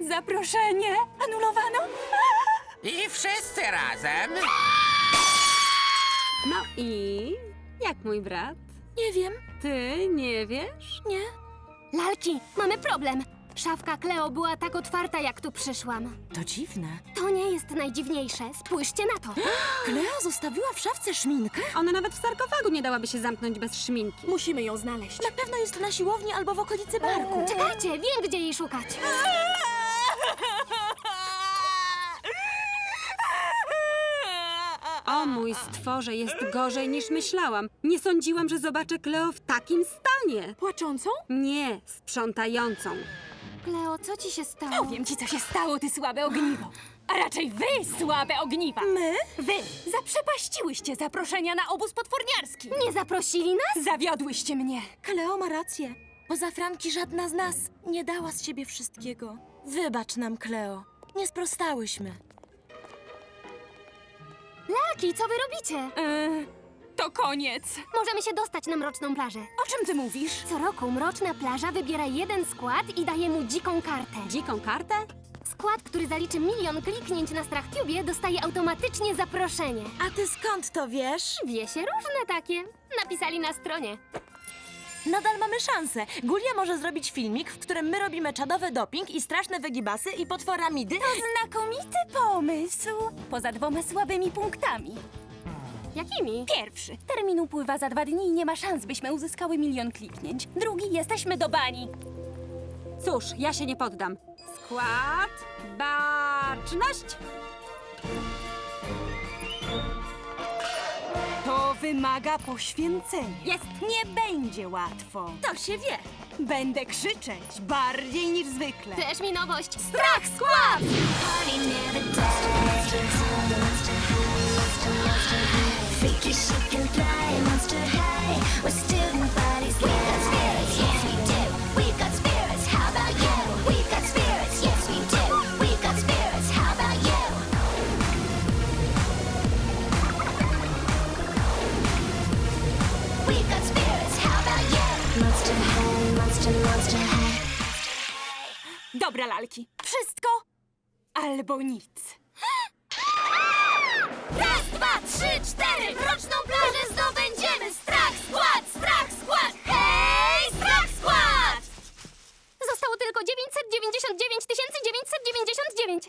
Zaproszenie anulowano? I wszyscy razem. No i jak mój brat? Nie wiem. Ty nie wiesz? Nie. Lalki, mamy problem. Szafka Kleo była tak otwarta, jak tu przyszłam. To dziwne. To nie jest najdziwniejsze. Spójrzcie na to. Kleo zostawiła w szafce szminkę? Ona nawet w sarkofagu nie dałaby się zamknąć bez szminki. Musimy ją znaleźć. Na pewno jest na siłowni albo w okolicy barku. Czekajcie, wiem, gdzie jej szukać. O mój stworze, jest gorzej niż myślałam. Nie sądziłam, że zobaczę Kleo w takim stanie. Płaczącą? Nie, sprzątającą. Kleo, co ci się stało? Powiem ci, co się stało, ty słabe ogniwo. A raczej wy, słabe ogniwa. My? Wy zaprzepaściłyście zaproszenia na obóz potworniarski. Nie zaprosili nas? Zawiodłyście mnie. Kleo ma rację. Poza Franki żadna z nas nie dała z siebie wszystkiego. Wybacz nam, Kleo. Nie sprostałyśmy. Lalki, co wy robicie? Yy, to koniec. Możemy się dostać na mroczną plażę. O czym ty mówisz? Co roku mroczna plaża wybiera jeden skład i daje mu dziką kartę. Dziką kartę? Skład, który zaliczy milion kliknięć na StrachCubie, dostaje automatycznie zaproszenie. A ty skąd to wiesz? Wie się różne takie. Napisali na stronie. Nadal mamy szansę. Gulia może zrobić filmik, w którym my robimy czadowy doping i straszne wegibasy i potworamidy. Znakomity pomysł. Poza dwoma słabymi punktami. Jakimi? Pierwszy. Termin upływa za dwa dni i nie ma szans, byśmy uzyskały milion kliknięć. Drugi. Jesteśmy do bani. Cóż, ja się nie poddam. Skład, baczność. Wymaga poświęcenia. Jest. Nie będzie łatwo. To się wie. Będę krzyczeć bardziej niż zwykle. Też mi nowość. Strach skład! Chic, and fly, Dobra, lalki. Wszystko albo nic. Raz, dwa, trzy, cztery! Mroczną plażę zdobędziemy! Strach, skład, strach, skład! Hej, strach, skład! Zostało tylko 999 999!